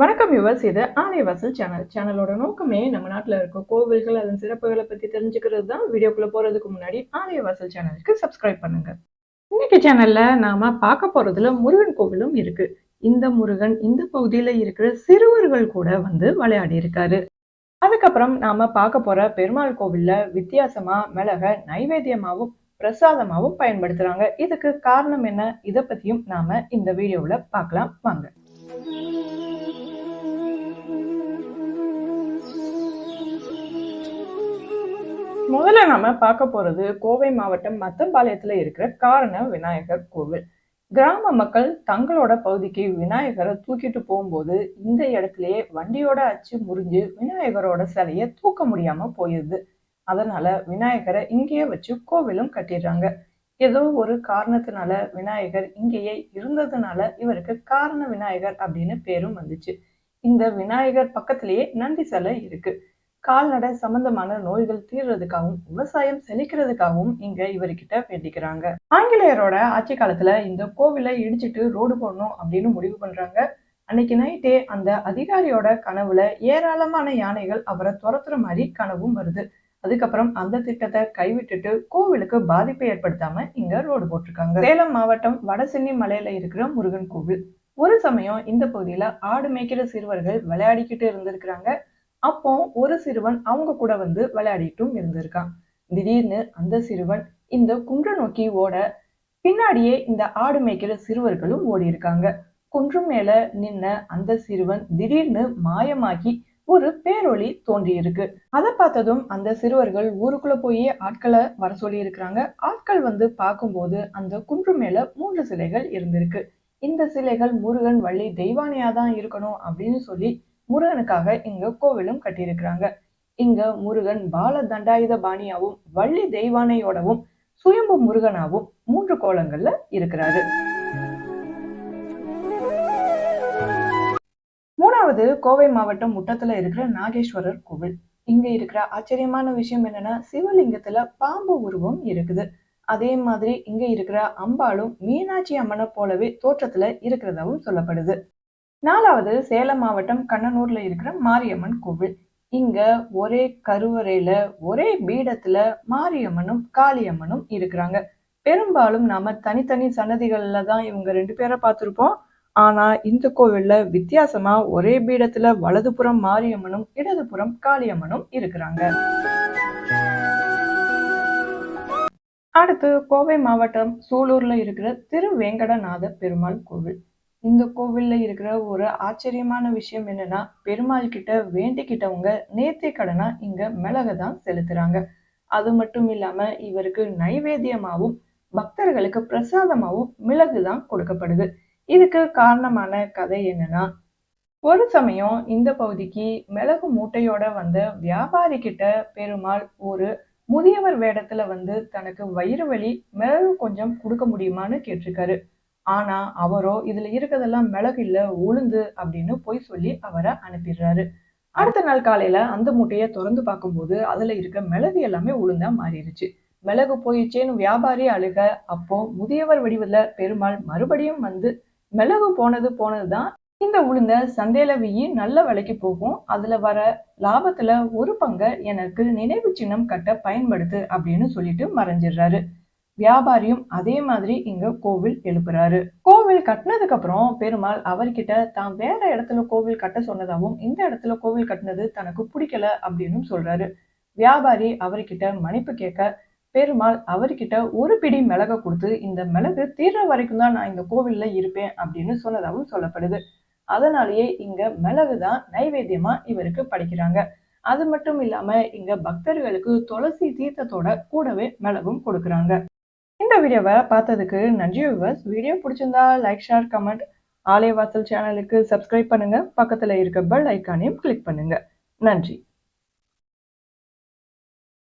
வணக்கம் யுவர்ஸ் இது ஆலயவாசல் சேனல் சேனலோட நோக்கமே நம்ம நாட்டில் இருக்க கோவில்கள் அதன் சிறப்புகளை பற்றி தெரிஞ்சுக்கிறது தான். வீடியோக்குள்ளே போகிறதுக்கு முன்னாடி ஆலயவாசல் சேனலுக்கு சப்ஸ்கிரைப் பண்ணுங்க. இன்னைக்கு சேனலில் நாம் பார்க்க போகிறதுல முருகன் கோவிலும் இருக்கு. இந்த முருகன் இந்த பகுதியில் இருக்கிற சிறுவர்கள் கூட வந்து விளையாடி இருக்காரு. அதுக்கப்புறம் நாம் பார்க்க போகிற பெருமாள் கோவில்ல வித்தியாசமாக மிளக நைவேத்தியமாகவும் பிரசாதமாகவும் பயன்படுத்துகிறாங்க இதுக்கு காரணம் என்ன? இதை பற்றியும் நாம் இந்த வீடியோவில் பார்க்கலாம். வாங்க. முதல்ல நாம பார்க்க போறது கோவை மாவட்டம் மத்தம்பாளையத்துல இருக்கிற காரண விநாயகர் கோவில். கிராம மக்கள் தங்களோட பகுதிக்கு விநாயகரை தூக்கிட்டு போகும்போது இந்த இடத்துலயே வண்டியோட அச்சு முறிஞ்சு விநாயகரோட சிலைய தூக்க முடியாம போயிருது. அதனால விநாயகரை இங்கேயே வச்சு கோவிலும் கட்டிடுறாங்க. ஏதோ ஒரு காரணத்தினால விநாயகர் இங்கேயே இருந்ததுனால இவருக்கு காரண விநாயகர் அப்படின்னு பேரும் வந்துச்சு. இந்த விநாயகர் பக்கத்திலேயே நந்தி சிலை இருக்கு. கால்நடை சம்பந்தமான நோய்கள் தீர்றதுக்காகவும் விவசாயம் செழிக்கிறதுக்காகவும் இங்க இவர்கிட்ட வேண்டிக்கிறாங்க ஆங்கிலேயரோட ஆட்சி காலத்துல இந்த கோவிலை இடிச்சிட்டு ரோடு போடணும் அப்படின்னு முடிவு பண்றாங்க. அன்னைக்கு நைட்டே அந்த அதிகாரியோட கனவுல ஏராளமான யானைகள் அவரை துரத்துற மாதிரி கனவும் வருது. அதுக்கப்புறம் அந்த திட்டத்தை கைவிட்டுட்டு கோவிலுக்கு பாதிப்பை ஏற்படுத்தாம இங்க ரோடு போட்டிருக்காங்க. சேலம் மாவட்டம் வடசென்னி மலையில இருக்கிற முருகன் கோவில். ஒரு சமயம் இந்த பகுதியில ஆடு மேய்க்கிற சிறுவர்கள் விளையாடிக்கிட்டு இருந்திருக்கிறாங்க. அப்போ ஒரு சிறுவன் அவங்க கூட வந்து விளையாடிட்டும் இருந்திருக்கான். திடீர்னு அந்த சிறுவன் இந்த குன்றை நோக்கி ஓட பின்னாடியே இந்த ஆடு மேய்க்கிற சிறுவர்களும் ஓடி இருக்காங்க. குன்றும் மேல நின்ன அந்த சிறுவன் திடீர்னு மாயமாகி ஒரு பேரொளி தோன்றி இருக்கு அதை பார்த்ததும் அந்த சிறுவர்கள் ஊருக்குள்ள போய் ஆட்களை வர சொல்லி இருக்கிறாங்க ஆட்கள் வந்து பார்க்கும்போது அந்த குன்று மேல மூன்று சிலைகள் இருந்திருக்கு. இந்த சிலைகள் முருகன் வள்ளி தெய்வானையா தான் இருக்கணும் அப்படின்னு சொல்லி முருகனுக்காக இங்க கோவிலும் கட்டியிருக்கிறாங்க. இங்க முருகன் பால தண்டாயுத பாணியாவும் வள்ளி தெய்வானையோடவும் சுயம்பு முருகனாவும் மூன்று கோலங்கள்ல இருக்கிறாரு. மூணாவது கோவை மாவட்டம் முட்டத்துல இருக்கிற நாகேஸ்வரர் கோவில். இங்க இருக்கிற ஆச்சரியமான விஷயம் என்னன்னா சிவலிங்கத்துல பாம்பு உருவம் இருக்குது. அதே மாதிரி இங்க இருக்கிற அம்பாளும் மீனாட்சி அம்மனை போலவே தோற்றத்துல இருக்கிறதாவும் சொல்லப்படுது. நாலாவது சேலம் மாவட்டம் கண்ணனூர்ல இருக்கிற மாரியம்மன் கோவில். இங்க ஒரே கருவறையில ஒரே பீடத்துல மாரியம்மனும் காளியம்மனும் இருக்கிறாங்க. பெரும்பாலும் நாம தனித்தனி சன்னதிகள்ல தான் இவங்க ரெண்டு பேரை பார்த்துருப்போம். ஆனா இந்த கோவில்ல வித்தியாசமா ஒரே பீடத்துல வலதுபுறம் மாரியம்மனும் இடதுபுறம் காளியம்மனும் இருக்கிறாங்க. அடுத்து கோவை மாவட்டம் சூலூர்ல இருக்கிற திருவேங்கடநாத பெருமாள் கோவில். இந்த கோவில்ல இருக்கிற ஒரு ஆச்சரியமான விஷயம் என்னன்னா பெருமாள் கிட்ட வேண்டிக்கிட்டவங்க நேர்த்தி கடனா இங்க மிளக தான் செலுத்துறாங்க. அது மட்டும் இல்லாம இவருக்கு நைவேத்தியமாவும் பக்தர்களுக்கு பிரசாதமாவும் மிளகு தான் கொடுக்கப்படுது. இதுக்கு காரணமான கதை என்னன்னா ஒரு சமயம் இந்த பகுதிக்கு மிளகு மூட்டையோட வந்த வியாபாரி கிட்ட பெருமாள் ஒரு முதியவர் வேடத்துல வந்து தனக்கு வயிறு வலி மிளகு கொஞ்சம் கொடுக்க முடியுமான்னு கேட்டிருக்காரு. ஆனா அவரோ இதுல இருக்கிறதெல்லாம் மிளகு இல்ல உளுந்து அப்படின்னு பொய் சொல்லி அவரை அனுப்பிடுறாரு. அடுத்த நாள் காலையில அந்த மூட்டையை திறந்து பார்க்கும்போது அதுல இருக்க மிளகு எல்லாமே உளுந்தா மாறிடுச்சு. மிளகு போயிடுச்சேன்னு வியாபாரி அழுக அப்போ முதியவர் வடிவில் பெருமாள் மறுபடியும் வந்து மிளகு போனது போனதுதான். இந்த உளுந்த சந்தையில வியி நல்ல விலைக்கு போகும். அதுல வர லாபத்துல ஒரு பங்கை எனக்கு நினைவு சின்னம் கட்ட பயன்படுத்து அப்படின்னு சொல்லிட்டு மறைஞ்சிடுறாரு. வியாபாரியும் அதே மாதிரி இங்க கோவில் எழுப்புறாரு. கோவில் கட்டினதுக்கு அப்புறம் பெருமாள் அவர்கிட்ட தான் வேற இடத்துல கோவில் கட்ட சொன்னதாகவும் இந்த இடத்துல கோவில் கட்டினது தனக்கு பிடிக்கல அப்படின்னு சொல்றாரு. வியாபாரி அவர்கிட்ட மன்னிப்பு கேட்க பெருமாள் அவர்கிட்ட ஒரு பிடி மிளக கொடுத்து இந்த மிளகு தீர்ற வரைக்கும் தான் நான் இந்த கோவில்ல இருப்பேன் அப்படின்னு சொன்னதாகவும் சொல்லப்படுது. அதனாலேயே இங்க மிளகு தான் நைவேத்தியமா இவருக்கு படிக்கிறாங்க. அது மட்டும் இல்லாம இங்க பக்தர்களுக்கு துளசி தீர்த்தத்தோட கூடவே மிளகும் கொடுக்குறாங்க. இந்த வீடியோவை பார்த்ததுக்கு நன்றி விவர்ஸ் வீடியோ பிடிச்சிருந்தா லைக் ஷேர் கமெண்ட் ஆலயவாசல் சேனலுக்கு சப்ஸ்கிரைப் பண்ணுங்க. பக்கத்துல இருக்க பெல் ஐக்கானையும் கிளிக் பண்ணுங்க. நன்றி.